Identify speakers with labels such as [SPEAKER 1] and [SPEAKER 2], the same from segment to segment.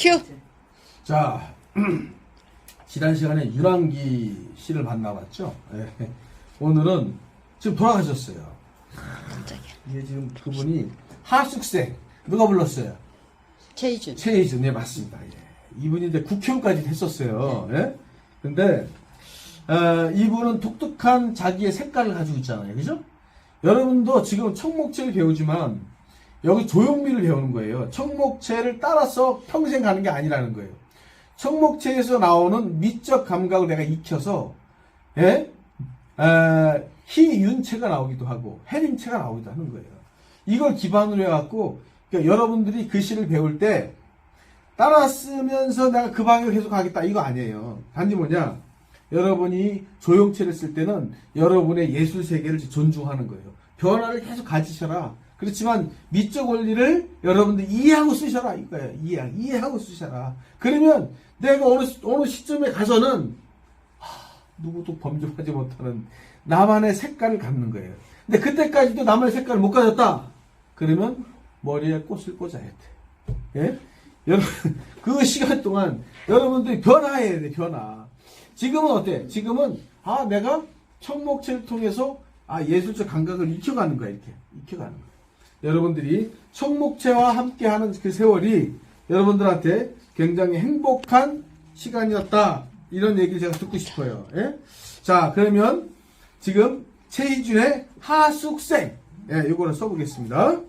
[SPEAKER 1] 큐.
[SPEAKER 2] 자, 지난 시간에 윤왕기 씨를 만나봤죠? 예. 오늘은 지금 돌아가셨어요.
[SPEAKER 1] 깜짝이야.
[SPEAKER 2] 이게 지금 그분이 하숙생 누가 불렀어요?
[SPEAKER 1] 최희준.
[SPEAKER 2] 최희준, 네 맞습니다. 예. 이분이 이제 국회의원까지 했었어요. 예? 근데 어, 이분은 독특한 자기의 색깔을 가지고 있잖아요, 그죠? 여러분도 지금 청목체를 배우지만 여기 조용미를 배우는 거예요. 청목체를 따라서 평생 가는 게 아니라는 거예요. 청목체에서 나오는 미적 감각을 내가 익혀서 예? 에, 희윤체가 나오기도 하고 해림체가 나오기도 하는 거예요. 이걸 기반으로 해갖고 그러니까 여러분들이 글씨를 배울 때 따라 쓰면서 내가 그 방향으로 계속 가겠다 이거 아니에요. 단지 뭐냐 여러분이 조용체를 쓸 때는 여러분의 예술 세계를 존중하는 거예요. 변화를 계속 가지셔라. 그렇지만 미적 원리를 여러분들 이해하고 쓰셔라 이거예요. 이해 이해하고 쓰셔라. 그러면 내가 어느 시- 어느 시점에 가서는 하, 누구도 범접하지 못하는 나만의 색깔을 갖는 거예요. 근데 그때까지도 나만의 색깔을 못 가졌다. 그러면 머리에 꽃을 꽂아야 돼. 예? 여러분 그 시간 동안 여러분들이 변화해야 돼 변화. 지금은 어때? 지금은 아 내가 청목체를 통해서 아 예술적 감각을 익혀가는 거야 이렇게 익혀가는 거야. 여러분들이 청목체와 함께하는 그 세월이 여러분들한테 굉장히 행복한 시간이었다 이런 얘기를 제가 듣고 싶어요. 예? 자 그러면 지금 최희준의 하숙생 예, 이거를 써보겠습니다.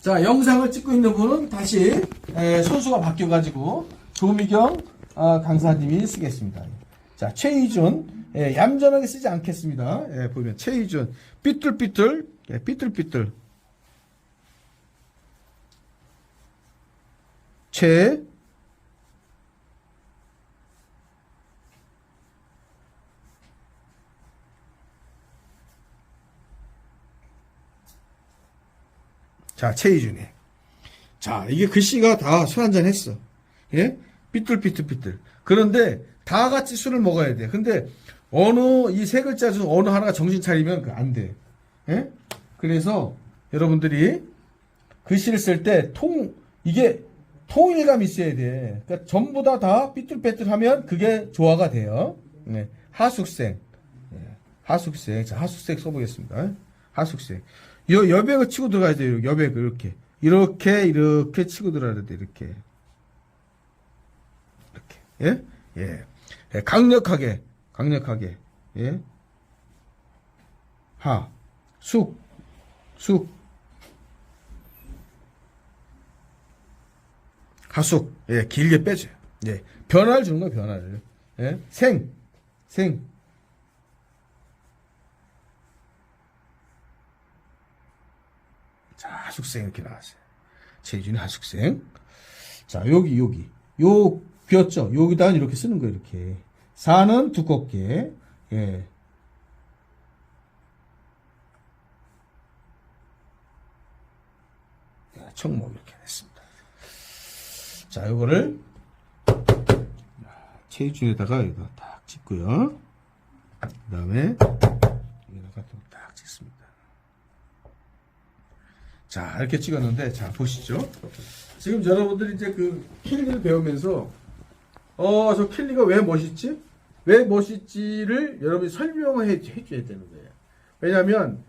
[SPEAKER 2] 자, 영상을 찍고 있는 분은 다시 에, 선수가 바뀌어가지고 조미경 아, 강사님이 쓰겠습니다. 자, 최희준 예, 얌전하게 쓰지 않겠습니다. 예, 보면 최희준 삐뚤삐뚤 예, 삐뚤삐뚤 최 자, 최희준이. 자, 이게 글씨가 다 술 한잔 했어. 예? 삐뚤삐뚤삐뚤. 그런데 다 같이 술을 먹어야 돼. 근데 어느 이 세 글자 중 어느 하나가 정신 차리면 그안 돼. 예? 그래서 여러분들이 글씨를 쓸 때 통, 이게 통일감 있어야 돼. 그러니까 전부 다 다 삐뚤빼뚤하면 그게 조화가 돼요. 네. 하숙생. 예. 하숙생. 자, 하숙생 써보겠습니다. 하숙생. 여, 여백을 치고 들어가야 돼요. 여백을 이렇게. 이렇게, 이렇게 치고 들어가야 돼. 이렇게. 이렇게. 예? 예. 예, 강력하게. 강력하게. 예. 하. 숙. 숙. 하숙. 예, 길게 빼줘요. 예. 변화를 주는 거야, 변화를. 예. 생. 생. 자, 하숙생 이렇게 나왔어요. 제준이 하숙생. 자, 여기, 여기. 요, 비었죠? 여기다 이렇게 쓰는 거예요, 이렇게. 사는 두껍게. 예. 야, 청목 이렇게 했습니다. 자, 요거를 체중에다가 이거 딱 찍고요. 그 다음에 여기다가 또 딱 찍습니다. 자, 이렇게 찍었는데, 자, 보시죠. 지금 여러분들이 이제 그 킬리를 배우면서, 어, 저 킬리가 왜 멋있지? 왜 멋있지를 여러분이 설명을 해, 해줘야 되는 거예요. 왜냐면, 하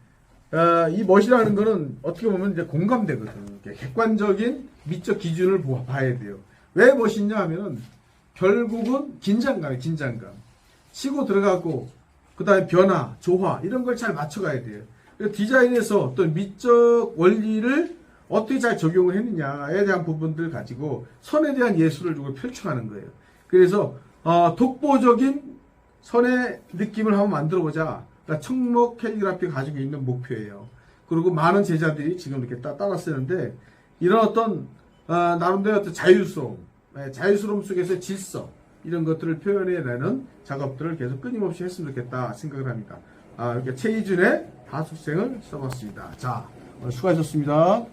[SPEAKER 2] 이 멋이라는 거는 어떻게 보면 이제 공감되거든. 객관적인 미적 기준을 보- 봐야 돼요. 왜 멋있냐 하면은, 결국은 긴장감이에요, 긴장감. 치고 들어가고, 그 다음에 변화, 조화, 이런 걸 잘 맞춰가야 돼요. 디자인에서 또 미적 원리를 어떻게 잘 적용을 했느냐에 대한 부분들 가지고 선에 대한 예술을 두고 펼쳐가는 거예요. 그래서 어, 독보적인 선의 느낌을 한번 만들어보자. 그러니까 청목 캘리그라피 가지고 있는 목표예요. 그리고 많은 제자들이 지금 이렇게 따, 따라 쓰는데 이런 어떤 어, 나름대로 어떤 자유스러움, 예, 자유스러움 속에서 질서 이런 것들을 표현해내는 작업들을 계속 끊임없이 했으면 좋겠다 생각을 합니다. 아, 이렇게 최희준의 하숙생을 써봤습니다. 자, 수고하셨습니다.